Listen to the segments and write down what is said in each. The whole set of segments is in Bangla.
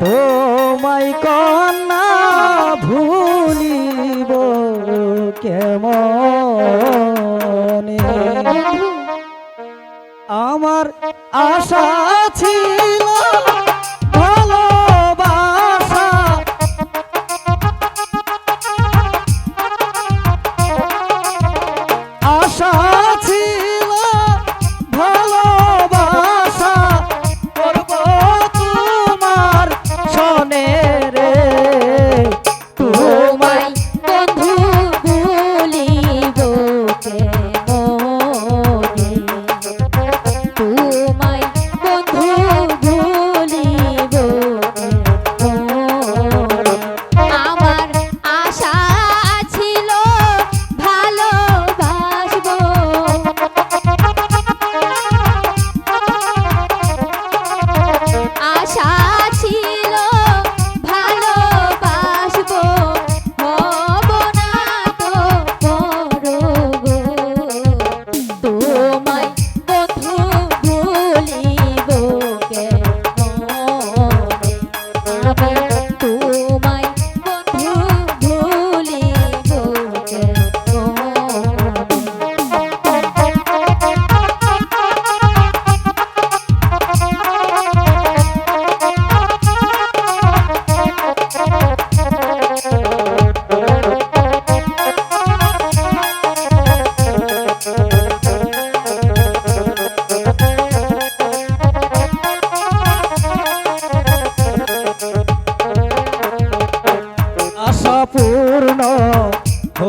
তোমায় কন্যা ভুলিব কেমন? আমার আশা আছে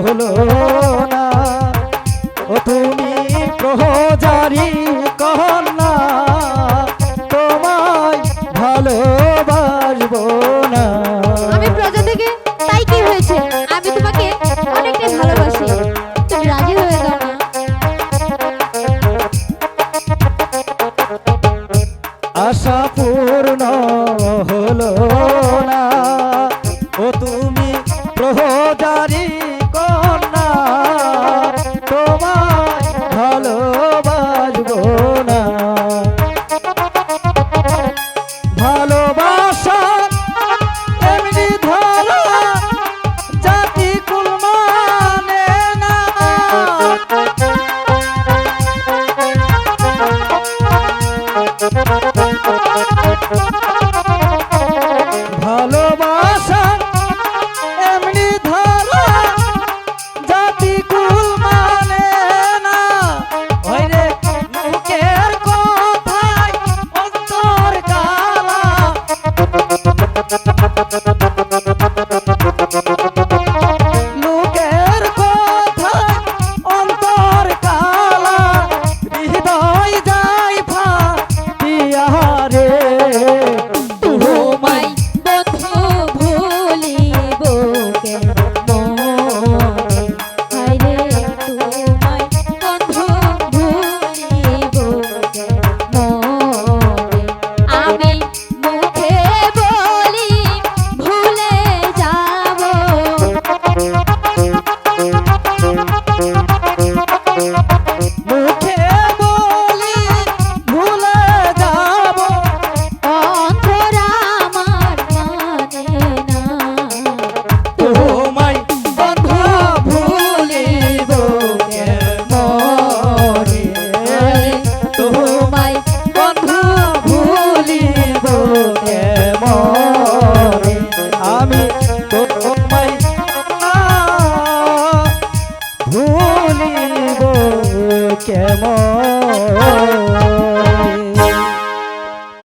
হলো না। ও তুমি প্রহজারি কহনা। তোমায় ভালোবাসবো না। আমি প্রজা থেকে তাই কি হয়েছে? আমি তোমাকে অনেকটাই ভালোবাসি। তুমি রাজি হয়ে যাও না? আশা পূর্ণ হলো না। ভুলিব কেমন?